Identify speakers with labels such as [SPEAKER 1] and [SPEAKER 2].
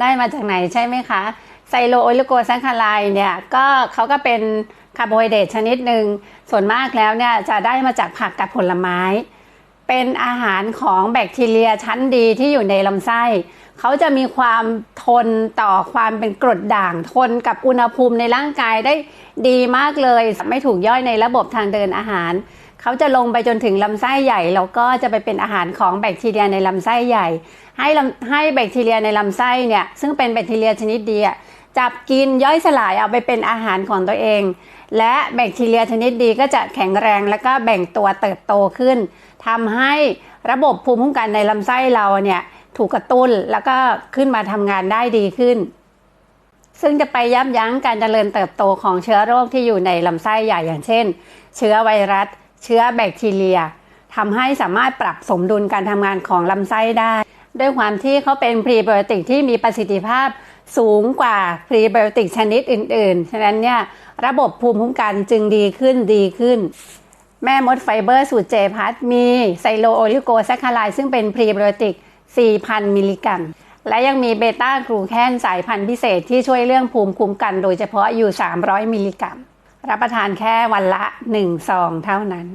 [SPEAKER 1] ได้มาจากไหนใช่ไหมคะไซโลโอลิโกแซคคาไลเนี่ยก็เขาก็เป็นคาร์โบไฮเดรตชนิดหนึ่งส่วนมากแล้วเนี่ยจะได้มาจากผักกับผลไม้ เป็นอาหารของแบคทีเรียชั้นดีที่อยู่ในลำไส้ เขาจะมีความ ทนต่อความเป็นกรดด่าง ทนกับอุณหภูมิในร่างกายได้ดีมากเลย ไม่ถูกย่อยในระบบทางเดินอาหาร เขาจะลงไปจนถึงลำไส้ใหญ่ แล้วก็จะไปเป็นอาหารของแบคทีเรียในลำไส้ใหญ่ ให้ให้แบคทีเรียในลำไส้เนี่ยซึ่งเป็นแบคทีเรียชนิดดีจับกินย่อยสลายเอาไปเป็นอาหารของตัวเอง และแบคทีเรียชนิดดีก็จะแข็งแรงแล้วก็แบ่งตัวเติบโตขึ้นทำให้ระบบภูมิคุ้มกันในลำไส้เราเนี่ย ถูกกระตุ้นแล้วก็ขึ้นมาทำงานได้ดีขึ้น ซึ่งจะไปยับยั้งการเจริญเติบโตของเชื้อโรคที่อยู่ในลำไส้ใหญ่อย่างเช่น เชื้อไวรัส เชื้อแบคทีเรียทำให้สามารถปรับสมดุลการทำงานของลำไส้ได้ ด้วยความที่เขาเป็นพรีไบโอติกที่มีประสิทธิภาพสูงกว่าพรีไบโอติกชนิดอื่น ๆ ฉะนั้นเนี่ยระบบภูมิคุ้มกันจึงดีขึ้นดีขึ้น แม่มดไฟเบอร์สูตรเจพัทมีไซโลโอลิโกแซคคาไลซึ่งเป็นพรีไบโอติก 4,000 มิลลิกรัม และยังมีเบต้ากลูแคนสายพันธุ์พิเศษที่ช่วยเรื่องภูมิคุ้มกันโดยเฉพาะอยู่ 300 มิลลิกรัม รับประทานแค่วันละ1ซองเท่านั้น